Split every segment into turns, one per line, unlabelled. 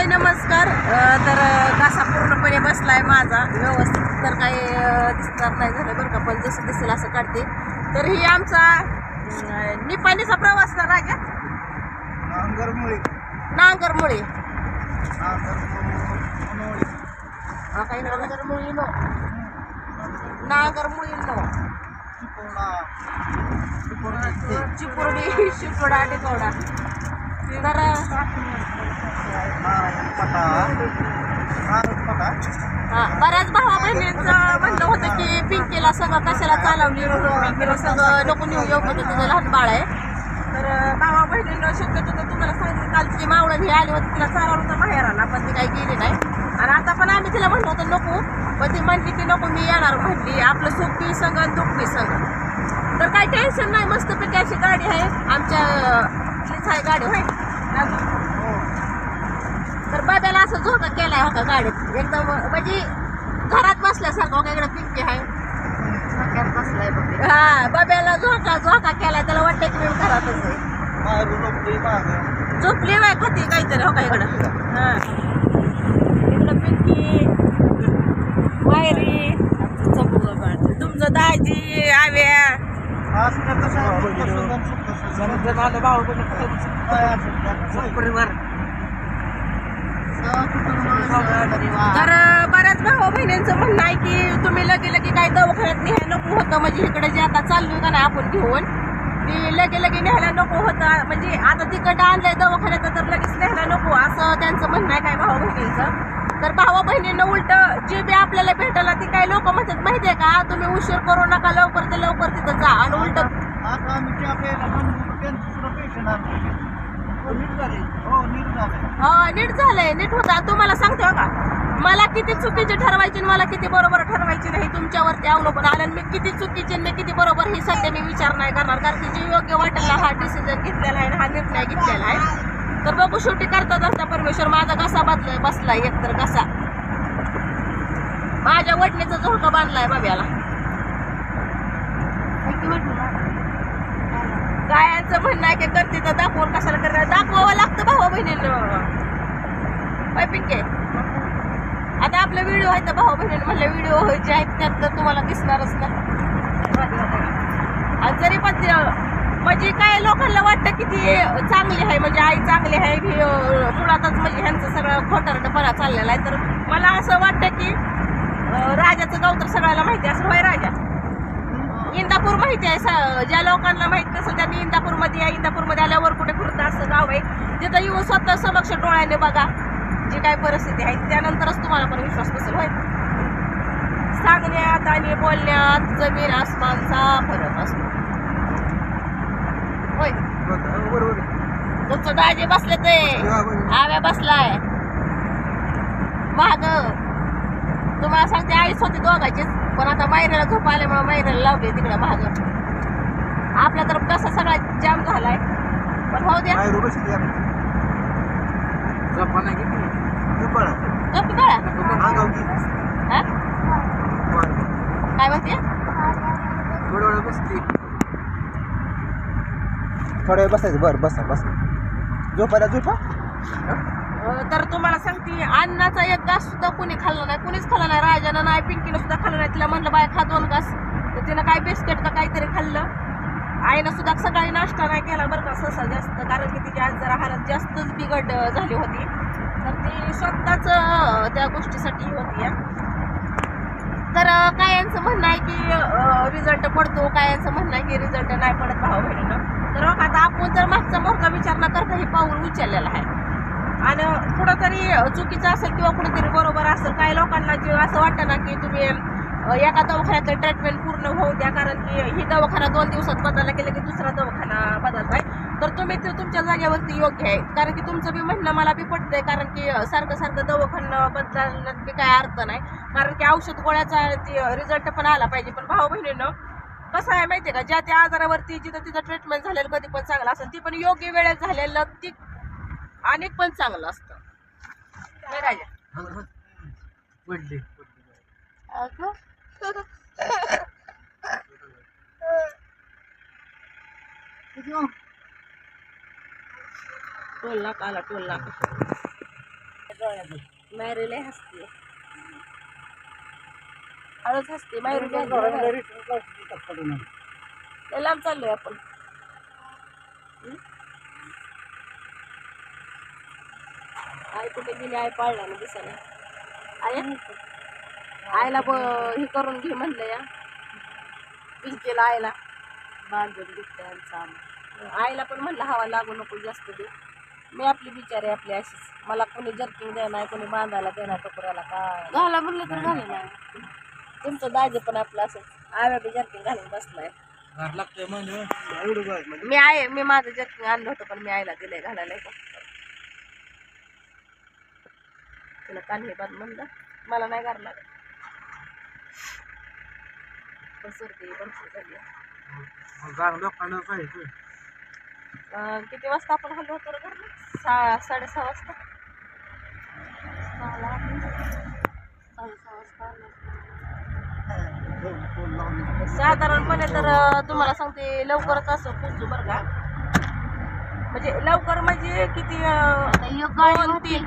हाय नमस्कार तर घासा पूर्णपणे बसलाय माझा व्यवस्थित तर काही दिसणार नाही झालं बरं का पण जसं दिसेल असं काढते तर ही आमचा निपाणीचा प्रवास ना राजा
नांगरमुळे
नांगरमुळे
नांगरमुळे
हा, काही नांगरमुळी नो नांगरमुळी नो
चिकोडा
चिपुर्डी शिकोडा टिकोडा तर हा, बऱ्याच भावा बहिणींचं म्हणलं होतं की पिंकीला सगळं कशाला चालवली पिंकीला सगळं नको नेऊ योग्य तुझं लहान बाळ आहे. तर भावा बहिणींना शक्यतो तर तुम्हाला सांगितलं काल ती मावळण ही आली होती तिला चालवलं होतं बाहेर पण ती काही गेली नाही. आणि आता पण आम्ही तिला म्हणलो होतं नको. पण ती म्हणली की नको मी येणार म्हणली. आपलं सोपी सगळं संग आणि तर काही टेन्शन नाही मस्तपैकी अशी गाडी आहे. आमच्या आहे गाडी होय? तर बाब्याला असं झोका केलाय हो का गाडीत. एकदम म्हणजे घरात बसल्यासारखं हो इकडे पिंकी आहे हा बाब्याला झोका झोका केलाय त्याला वाटतं की मी घरातच आहे. झोपली बाय खाती काहीतरी हो का इकडं? हा. इकडं पिंकी वायरी तुमचं दाजी आव्या.
भाऊ परिवार.
तर बऱ्याच भाऊ बहिणींचं म्हणणं आहे की तुम्ही लगे लगे काय दवाखान्यात न्यायला नको होतं म्हणजे इकडे जे आता चाललोय का नाही आपण घेऊन ती लगे लगे न्यायला नको होतं. म्हणजे आता तिकडं आणलंय दवाखान्यात तर लगेच न्यायला नको असं त्यांचं म्हणणं आहे काय भाऊ बहिणींचं? तर भावा बहिणींना उलट जे बी आपल्याला भेटायला ती काही लोक म्हणतात माहितीये का तुम्ही उशीर करू नका लवकर ते लवकर तिथं जा. आणि उलट
आज आम्ही त्या आपल्याला त्यांचं सुद्धा पेशंट हो नीट झाले. हो नीट झाले.
हा नीट झालंय नीट होता. तुम्हाला सांगते का मला किती चुकीचे ठरवायची आणि मला किती बरोबर ठरवायची नाही तुमच्यावरती अवलंबून आलं आणि मी किती चुकीचे आणि मी किती बरोबर हे सध्या मी विचार नाही करणार. कारण की जे योग्य वाटेल हा डिसिजन घेतलेला आहे आणि हा निर्णय घेतलेला आहे. तर बघू शेवटी करतात असता परमेश्वर. माझा कसा बदलाय बसलाय? एकतर कसा? माझ्या वडणीचा झोका बांधलाय बाब्याला काय काय करते तर दाखवून कशाला करणार दाखवावं लागतं भावा बहिणीनं बाय पिंके? आता आपला व्हिडिओ आहे तर भाऊ बहिणीनं म्हणलं व्हिडिओ जे आहेत त्यात तर तुम्हाला दिसणारच ना. आणि जरी पण म्हणजे काय लोकांना वाटतं की ती चांगली आहे म्हणजे आई चांगली आहे ही मुळातच म्हणजे ह्यांचं सगळं खोटारडपणा चाललेला आहे तर मला असं वाटतं की राजाचं गाव तर सगळ्याला माहिती असं होय राजा? इंदापूर माहिती आहे स- ज्या लोकांना माहीत नसेल त्यांनी इंदापूरमध्ये या इंदापूरमध्ये आल्यावर कुठे खुर्द असं गाव आहे. तिथं येऊन स्वतः समक्ष डोळ्याने बघा जी काय परिस्थिती आहे. त्यानंतरच तुम्हाला पण विश्वास बसेल होय. सांगण्यात आणि बोलण्यात जमीन आसमानचा फरक असतो. होय.
बरोबर
तुमचं दाजी बसले ते. आव्या बसलाय. माग. तुम्हाला सांगते आईच होती दोघांचीच. पण आता मायऱ्याला झोप आल्यामुळे मायऱ्याला लावली तिकडे माग. आपला तर कसा सगळा जाम झालाय. पण होऊ द्या.
हा गावठी
हा? काय म्हणते?
थोड्या वेळ बसायचं. बरं बसा बस. झोपायला झोपा.
तर तुम्हाला सांगते अन्नाचा एक घास सुद्धा कुणी खाल्ला नाही कुणीच खाल्ला नाही राजानं नाही पिंकीनं सुद्धा खाल्लं नाही. तिला म्हणलं बाय खा दोन घास. तर तिनं काय बिस्किट का काहीतरी खाल्लं. आईनं सुद्धा सकाळी नाश्ता नाही केला बरं का सहसा जास्त कारण की तिची आज जरा हालत जास्तच बिघड झाली होती. तर ती स्वतःच त्या गोष्टीसाठी होती. या. तर काय कायांचं म्हणणं आहे की रिझल्ट पडतो कायांचं म्हणणं आहे की रिझल्ट नाही पडत भाऊ बहिणीनं. तर मग आता आपण जर मागचा मोठा विचार न करता हे पाऊल उचललेलं आहे. आणि कुठंतरी चुकीचं असेल किंवा कुठेतरी बरोबर असेल काही लोकांना जे असं वाटतं ना की तुम्ही एका दवाखान्यातलं ट्रीटमेंट पूर्ण होऊ द्या कारण की ही दवाखाना दोन दिवसात बदलला गेलं की दुसरा दवाखाना बदलताय. तर तुम्ही ते तुमच्या जागेवरती योग्य आहे. कारण की तुमचं बी म्हणणं मला बी पटतंय कारण की सारखं सारखं दवाखानं बदलण्यात बी काय अर्थ नाही. कारण की औषध गोळ्याचा रिझल्ट पण आला पाहिजे. पण भाऊ बहिणीनं कसं आहे माहिती आहे का? ज्या त्या आजारावरती जिथं तिथं ट्रीटमेंट झालेलं कधी पण चांगलं असेल ती पण योग्य वेळेत झालेलं ती अनेक पण चांगलं असतं नाही राजा
पडली
अगं. टोल नाका आला टोल नाका हसते हळूच हसते मायरी लय लांब चाललोय आपण आई कुठे गेली आई पाळला ना दिसायला. आई? आईला ब हे करून घे म्हणलं या. पिंकीला आईला. बांधून दिसते आईला पण म्हणलं हवा लागू नको जास्त दे. मी आपली बिचारी आपली अशीच. मला कोणी जर्किंग देणार कोणी बांधायला देणार टोकऱ्याला काय. घाला म्हणलं तर घाले ना. तुमचं दाजे पण आपलं असं आव्या बी जर्किंग घालून बसलाय. मी आहे मी माझं जर्किंग आणलं होतं पण मी आईला दिलंय घालायला का तुला कान्ही बांध म्हणलं. मला नाही गार लागत. पण सर्दी भरपूर झाली आहे.
गार लोकांना पाहिजे
अं, किती वाजता आपण हल्लो होतो रे? सहा साडेसहा वाजता? सहाला. आपण- साडेसहा वाजता आलो. साधारणपणे तर अं, तुम्हाला सांगते लवकरच असं पोचू बरं का. म्हणजे लवकर म्हणजे किती अं, दोन तीन.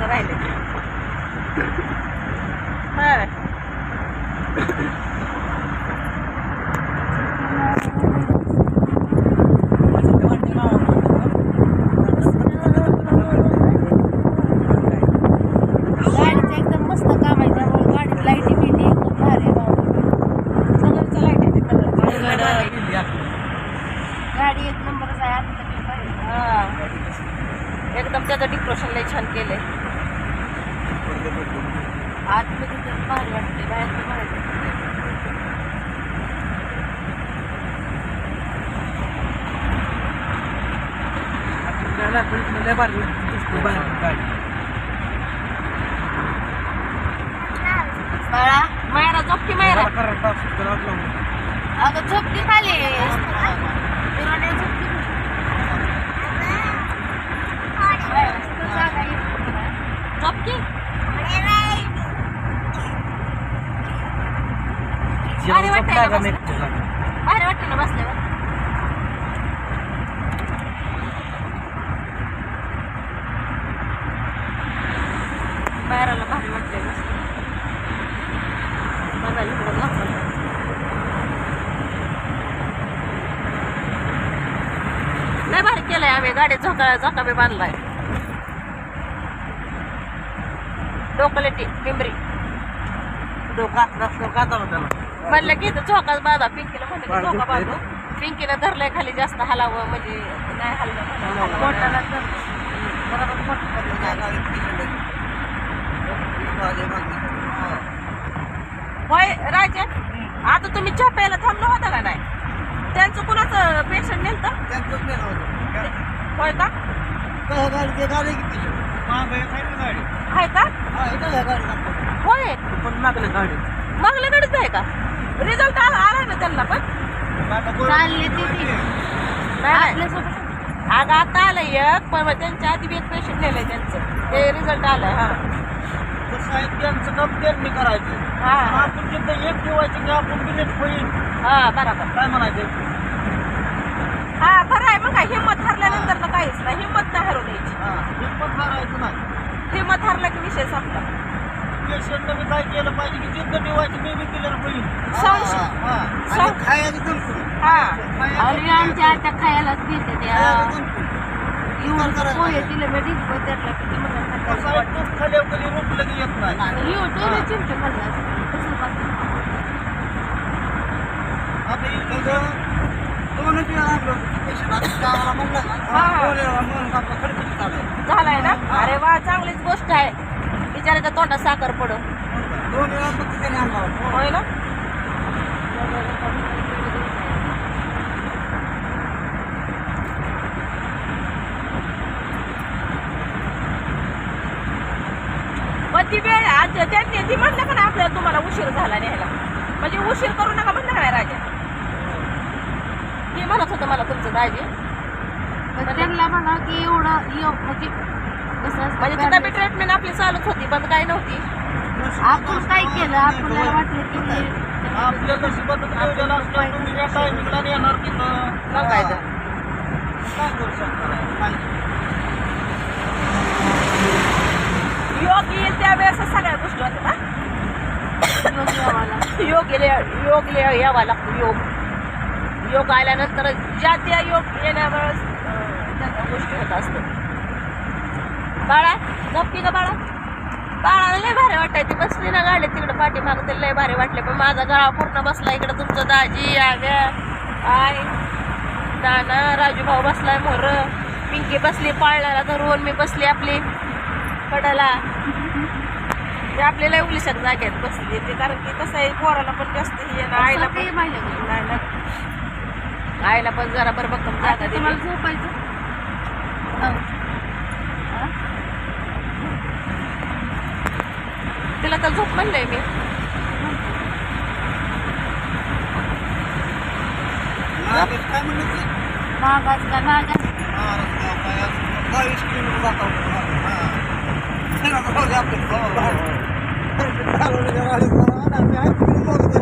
तर राहिले. गाडीचं एकदम मस्त काम आहे त्यामुळे गाडीत एकदम भारी लाइट आहे गाडी एक नंबरच आहे आता एकदम त्याचं डिप्रेशन लय छान केलंय. आतमध्ये तर भारी वाटते बाहेर तर भारी वाटते. बाळा मायरा झोपकी मायरा. अगं झोपकी खाली पुराणे झोपकी झोपकी भारी वाटतंय का बसल्यावर? भारी वाटते ना बसल्यावर बाहेरला भारी वाटतंय बसल्यावर. बघा इकडं दाखवलं. लय भारी केलंय झोका बी बांधलाय. लोकलिटी पिंपरी. म्हणलं की इथं झोकाच बांधा पिंकीला म्हणलं झोका बांधू पिंकीनं धरलंय खाली जास्त हलावं म्हणजे नाही हललं पोटाला बरोबर पोट होय राजा? आता तुम्ही चहा प्यायला थांबला होता का नाही? त्यांचं कुणाचं पेशंट नेलं होय का आहे का? होय मागल्या गाडीच आहे का रिझल्ट आला आला ना त्यांना पण. चालली ती नाही अगं आता आलं एक पण मग त्यांच्या आधी बी एक पेशंट नेलंय त्यांचं. ते रिझल्ट आलं हा.
त्यांचं काम त्यांनी करायचं.
हा.
आपण जिथं एक ठेवायचं की आपण बिलेट होईल.
हा बरोबर.
काय म्हणायचं?
हा काय? हिंमत हरल्यानंतर तर काहीच नाही. हिंमत नाही हरवू द्यायची.
हा हिंमत हारायचं नाही.
हिंमत हरला की विषय संपला.
पेशंटनं बी काय केलं पाहिजे की ठेवायचं मी बी दिलं होईल.
संशय.
हा
सं-
खायचं तुमचं
हा.
आणि आमच्या आता खायलाच घेते त्या. येऊन पोहे दिले मी डिस्पो त्यातला किती
कसं आहे, तूप खाल्यावर कधी रोखलं की येत नाही.
येऊ चिमटे खाल्ले असते तसं बाकी
आता इथं
झालाय ना? अरे वा चांगलीच गोष्ट आहे. बिचाराच्या तोंडात साखर पडो
दोन
होय ना? ती वेळ आज त्यांनी ती म्हणलं का ना आपल्याला तुम्हाला उशीर झाला न्यायला? म्हणजे उशीर करू नका म्हणलं काय राजा? म्हणत होतं मला तुमचं दाजी
पण त्यांना म्हणा की एवढं एव- म्हणजे कसं असतं
म्हणजे तिथं बी ट्रीटमेंट आपली चालूच होती बंद काय नव्हती.
आपण काय केलं आपल्याला वाटलं की हे-
आपल्या नशिबातच नियोजन असलं तुम्ही या टायमिंगला येणार तिथं
मग काय तर.
काय करू शकता
योग येईल त्यावेळेस सगळ्या गोष्टी होतात?
योग
योग येण्या- योग ले- यावा लागतो योग. योग आल्यानंतर ज्या त्या योग येण्यावेळेस त्या गोष्टी होत असतात. बाळा झपकी का बाळा? बाळाला लय भारी वाटाय ती बसली ना गाडी तिकडे पाठीमाग ते लय भारी वाटले. पण माझा गळा पूर्ण बसला इकडे. तुमचं दाजी आग्या आय नाना राजू भाऊ बसलाय मोर. पिंकी बसली पाळण्याला धरून. मी बसली आपली. कडाला ते आपल्याला उलिशात जाग्यात बसली ते. कारण की कसं आहे पोराला पण जास्त हे ना आईला पण. नाही. आईला पण जरा बरं बघम जागा दिली
तुम्हाला झोपायचं?
तिला तर झोप म्हणलंय मी.
काय म्हणलं?
नागाच का
हा, किलोमीटर जाता